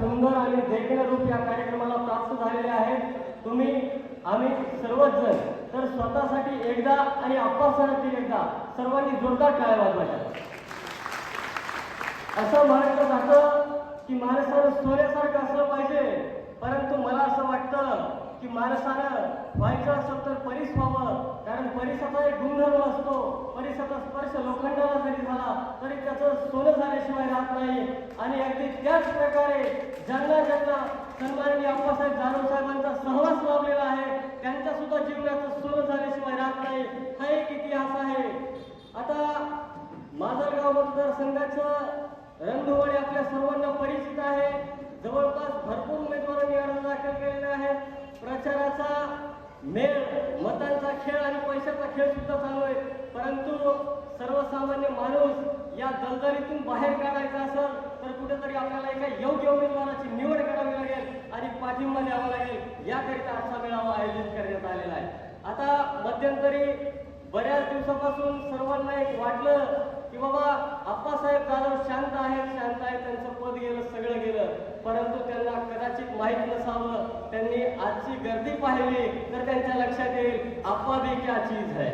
सुंदर आणि देखणे रूप या कार्यक्रमाला प्राप्त झालेले आहेत तुम्ही आम्ही सर्वच जण तर स्वतःसाठी एकदा आणि अप्पासाठी एकदा सर्वांनी जोरदार टाळ्या वाजवायच्या असं म्हटलं जातं की माणसानं सोन्यासारखं असलं पाहिजे. परंतु मला असं वाटतं की माणसानं व्हायचं असं तर परीस व्हावं. कारण परिसाचा एक गुणधर्म असतो. परिसाचा स्पर्श लोखंडाला जरी झाला तरी त्याचं सोनं झाल्याशिवाय राहत नाही आणि अगदी त्याच प्रकारे ज्यांना ज्यांना सन्माननीय अप्पासाहेब जाधव साहेबांचा सहवास लाभलेला आहे त्यांच्या सुद्धा जीवनाचं सोनं झाल्याशिवाय राहत नाही हा एक इतिहास आहे आता माजलगाव मतदारसंघाचं रणधुमाळी आपल्या सर्वांना परिचित आहे जवळपास भरपूर उमेदवारांनी अर्ज दाखल केलेले आहेत प्रचाराचा मेळ मतांचा खेळ आणि पैशाचा खेळ सुद्धा चालू आहे. परंतु सर्वसामान्य माणूस या दलदलीतून बाहेर काढायचा असेल तर कुठेतरी आपल्याला एका योग्य उमेदवाराची निवड करावी लागेल आणि पाठिंबा द्यावा लागेल. याकरिता असा मेळावा आयोजित करण्यात आलेला आहे. आता मध्यंतरी बऱ्याच दिवसापासून सर्वांना एक वाटलं की बाबा आप्पासाहेब जाधव शांत आहेत शांत आहेत त्यांचं पद गेलं सगळं गेलं. परंतु त्यांना कदाचित माहीत नसावं. त्यांनी आजची गर्दी पाहिली तर त्यांच्या लक्षात येईल आप्पा भी क्या चीज है.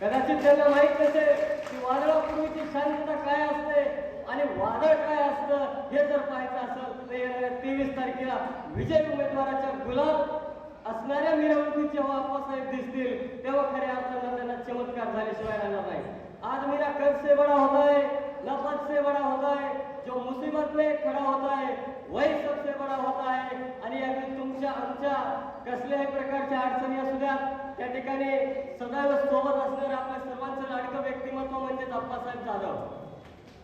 कदाचित त्यांना माहीत नसेल की वादळापूर्वीची शांतता काय असते आणि वादळ काय असतं हे जर पाहायचं असेल तर येणाऱ्या तेवीस तारखेला विजय उमेदवाराच्या गुलाब असणाऱ्या मिरवणुकीत जेव्हा आप्पासाहेब दिसतील तेव्हा खऱ्या अर्थानं त्यांना चमत्कार झाल्याशिवाय राहणार नाही. आज मेरा कद से बड़ा होता है से बड़ा होता है जो मुसीबत में खड़ा होता है वही सबसे बड़ा होता है आणि अगदी तुमच्या आमच्या कसल्याही प्रकारच्या अडचणी असू द्या. त्या ठिकाणी सदैव सोबत असणारं आपल्या सर्वांचं लाडकं व्यक्तिमत्व म्हणजेच आप्पासाहेब जाधव.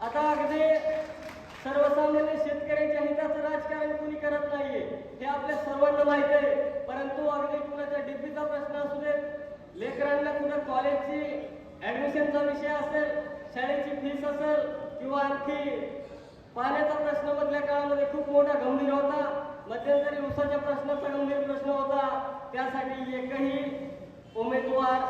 आता अगदी सर्वसामान्य शेतकऱ्यांच्या हिताचं राजकारण कोणी करत नाहीये हे आपल्या सर्वांना माहीत आहे. परंतु अगदी कुणाच्या डिग्रीचा प्रश्न असू दे लेकरांना कुणा कॉलेजची ऍडमिशनचा विषय असेल शाळेची फीस असेल किंवा आणखी पाण्याचा प्रश्न मधल्या काळामध्ये खूप मोठा गंभीर होता मध्यंतरी उसाच्या प्रश्नाचा गंभीर प्रश्न होता त्यासाठी एकही उमेदवार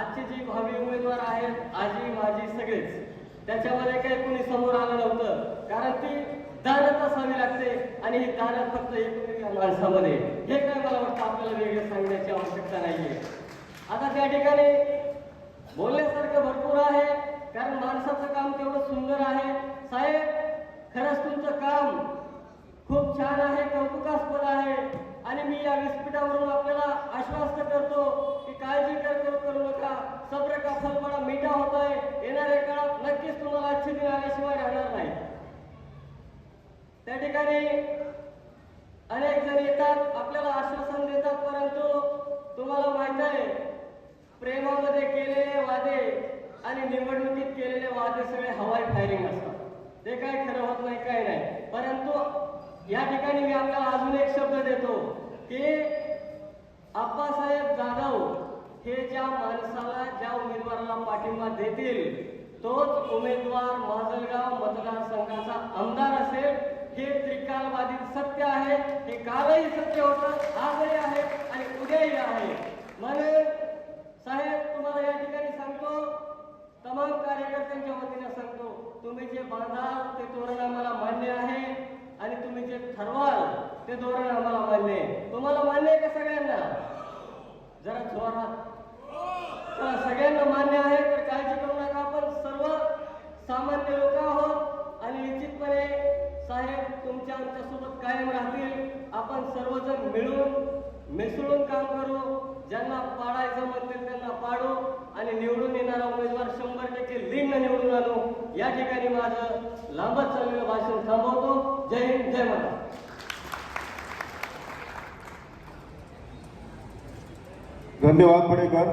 आजचे जे भावी उमेदवार आहेत आजी माझी सगळेच त्याच्यामध्ये काही कुणी समोर आलं नव्हतं. कारण ती दानत असावी लागते आणि ही दानत फक्त एक माणसामध्ये. हे काय मला वाटतं? आपल्याला वेगळं सांगण्याची आवश्यकता नाहीये. आता त्या ठिकाणी बोलण्यासारखं भरपूर आहे कारण माणसाचं काम तेवढं सुंदर आहे साहेब खरंच तुमचं काम खूप छान आहे कौतुकास्पद आहे आणि मी या व्यासपीठावरून आपल्याला आश्वस्त करतो की काळजी कर करू करू नका सब्र का फल बडा मीठा होत आहे येणाऱ्या काळात नक्कीच तुम्हाला अच्छे दिन आल्याशिवाय राहणार नाही त्या ठिकाणी अनेक जण येतात आपल्याला आश्वासन देतात परंतु तुम्हाला माहीत आहे प्रेमामध्ये केलेले वादे आणि निवडणुकीत केलेले वादे सगळे हवाई फायरिंग असतात. ते काय खरं होत नाही काय नाही. परंतु या ठिकाणी मी आपल्याला अजून एक शब्द देतो की आप्पासाहेब जाधव हे ज्या माणसाला ज्या उमेदवाराला पाठिंबा देतील तोच उमेदवार माजलगाव मतदारसंघाचा आमदार असेल हे त्रिकालवादीन सत्य आहे हे कालही सत्य होतं आजही आहे आणि उद्याही आहे. म्हणून साहेब तुम्हाला या ठिकाणी सांगतो तमाम कार्यकर्त्यांच्या वतीने सांगतो तुम्ही जे बांधाल ते धोरण आम्हाला मान्य आहे आणि तुम्ही जे ठरवाल ते धोरण आम्हाला मान्य आहे. तुम्हाला मान्य आहे का सगळ्यांना? जरा जोरात. सगळ्यांना मान्य साहेब तुमच्या आमच्यासोबत कायम राहतील. आपण सर्वजण मिळून मिसळून काम करू. ज्यांना पाडायचं म्हणतील त्यांना पाडू. आणि निवडून येणारा उमेदवार शंभर टक्के लिंग निवडून आणू. या ठिकाणी माझं लांबच चाललेलं भाषण थांबवतो. जय हिंद जय महाराज धन्यवाद पडेकर.